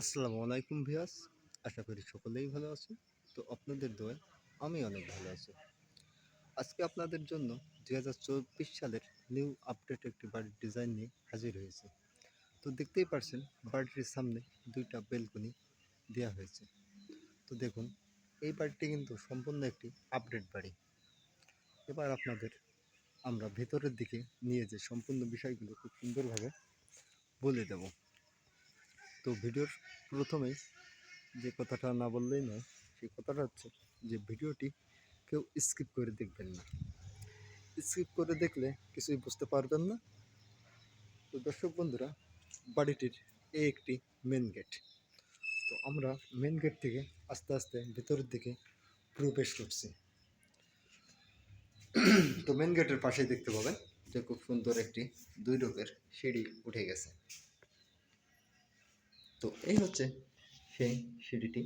আসসালামু আলাইকুম ভিয়াস আশা করি সকলেই ভালো আছেন। তো আপনাদের দোয়ায় আমি অনেক ভালো আছি। আজকে আপনাদের জন্য দুই হাজার চব্বিশ সালের নিউ আপডেট একটি বাড়ির ডিজাইন নিয়ে হাজির হয়েছে। তো দেখতেই পারছেন, বাড়িটির সামনে দুইটা বেলকনি দেওয়া হয়েছে। তো দেখুন, এই বাড়িটি কিন্তু সম্পূর্ণ একটি আপডেট বাড়ি। এবার আপনাদের আমরা ভেতরের দিকে নিয়ে যে সম্পূর্ণ বিষয়গুলো খুব সুন্দরভাবে বলে দেব। তো ভিডিওর প্রথমেই যে কথাটা না বললেই নয়, সেই কথাটা হচ্ছে যে ভিডিওটি কেউ স্কিপ করে দেখবেন না। স্কিপ করে দেখলে কিছুই বুঝতে পারবেন না। তো দর্শক বন্ধুরা, বাড়িটির এই একটি মেন গেট তো আমরা মেন গেট থেকে আস্তে আস্তে ভেতরের দিকে প্রবেশ করছি। তো মেন গেটের পাশেই দেখতে পাবেন যে খুব সুন্দর একটি দুই রোগের সিঁড়ি উঠে গেছে। তো এই হচ্ছে সেই সিঁড়িটি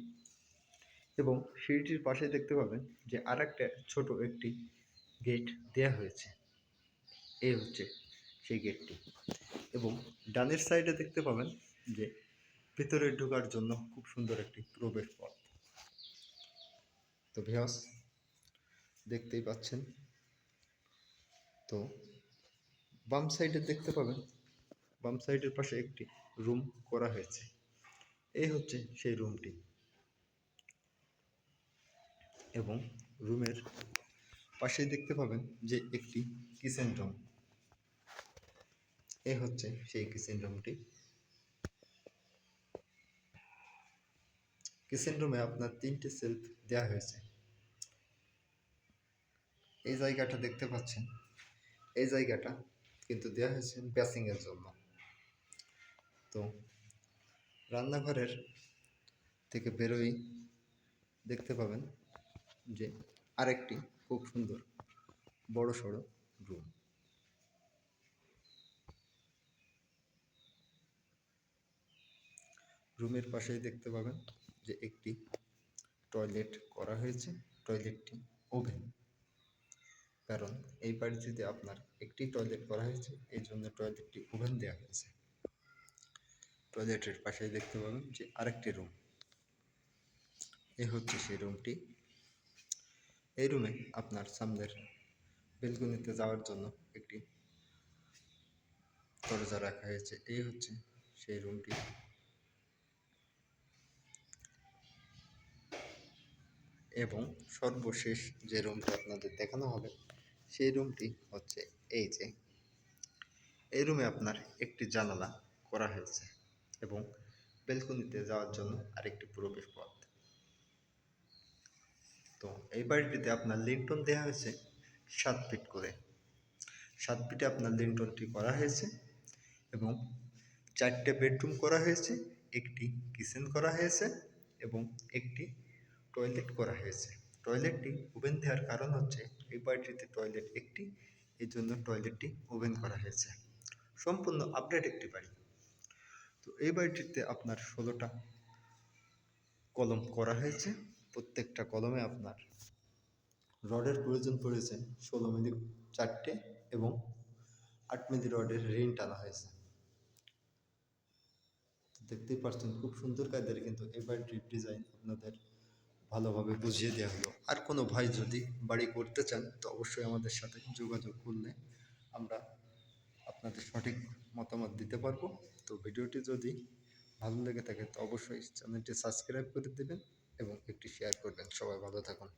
এবং সিঁড়িটির পাশে দেখতে পাবেন যে আর একটা ছোট একটি গেট দেয়া হয়েছে। এই হচ্ছে সেই গেটটি এবং ডানের সাইডে দেখতে পাবেন যে ভিতরে ঢোকার জন্য খুব সুন্দর একটি প্রবেশ পথ। তো ভিয়াস দেখতেই পাচ্ছেন। তো বাম সাইডে দেখতে পাবেন, বাম সাইডের পাশে একটি রুম করা হয়েছে। এই হচ্ছে সেই রুমটি এবং রুমের পাশেই দেখতে পাবেন যে একটি কিচেন রুম এই হচ্ছে সেই কিচেন রুমটি কিচেন রুমে আপনার তিনটে সেলফ দেওয়া হয়েছে। এই জায়গাটা দেখতে পাচ্ছেন। এই জায়গাটা কিন্তু দেওয়া হয়েছে ব্যাসিংয়ের জন্য। তো রান্নাঘরের থেকে বেরোই, দেখতে পাবেন যে আরেকটি খুব সুন্দর বড় সড়ো রুম রুমের পাশেই দেখতে পাবেন যে একটি টয়লেট করা হয়েছে টয়লেটটি ওভেন কারণ এই বাড়িটিতে আপনার একটি টয়লেট করা হয়েছে, এই জন্য টয়লেটটি ওভেন দেওয়া হয়েছে। টয়লেটের পাশেই দেখতে পাবেন যে আরেকটি রুম এই হচ্ছে সেই রুমটি এই রুমে আপনার সামনের বেলকনিতে যাওয়ার জন্য একটি দরজা রাখা হয়েছে। এই হচ্ছে সেই রুমটি এবং সর্বশেষ যে রুমটি আপনাদের দেখানো হবে, সেই রুমটি হচ্ছে এই যে। এই রুমে আপনার একটি জানালা করা হয়েছে। এবং বেলকনিতে যাওয়ার জন্য আরেকটি প্রবেশ পথ। তো এই বাড়িটিতে আপনার লিন্টন দেওয়া হয়েছে সাত ফিট করে। সাত ফিটে আপনার লিন্টনটি করা হয়েছে এবং চারটে বেডরুম করা হয়েছে, একটি কিচেন করা হয়েছে এবং একটি টয়লেট করা হয়েছে। টয়লেটটি ওভেন দেওয়ার কারণ হচ্ছে এই বাড়িটিতে টয়লেট একটি, এই জন্য টয়লেটটি ওভেন করা হয়েছে। সম্পূর্ণ আপডেট একটি বাড়ি। তো এই বাড়িটিতে আপনার ষোলোটা কলম করা হয়েছে। প্রত্যেকটা কলমে আপনার রডের প্রয়োজন পড়েছে ষোলো মিলি চারটে এবং আট মিলি রডের রিং টানা হয়েছে। দেখতেই পাচ্ছেন খুব সুন্দর কায়দার কিন্তু এই বাড়িটির ডিজাইন আপনাদের ভালোভাবে বুঝিয়ে দেওয়া হলো। আর কোনো ভাই যদি বাড়ি করতে চান, তো অবশ্যই আমাদের সাথে যোগাযোগ করলে আমরা আপনাদের সঠিক মতামত দিতে পারব। তো ভিডিওটি যদি ভালো লেগে থাকে, তো অবশ্যই চ্যানেলটি সাবস্ক্রাইব করে দেবেন এবং একটি শেয়ার করবেন। সবাই ভালো থাকুন।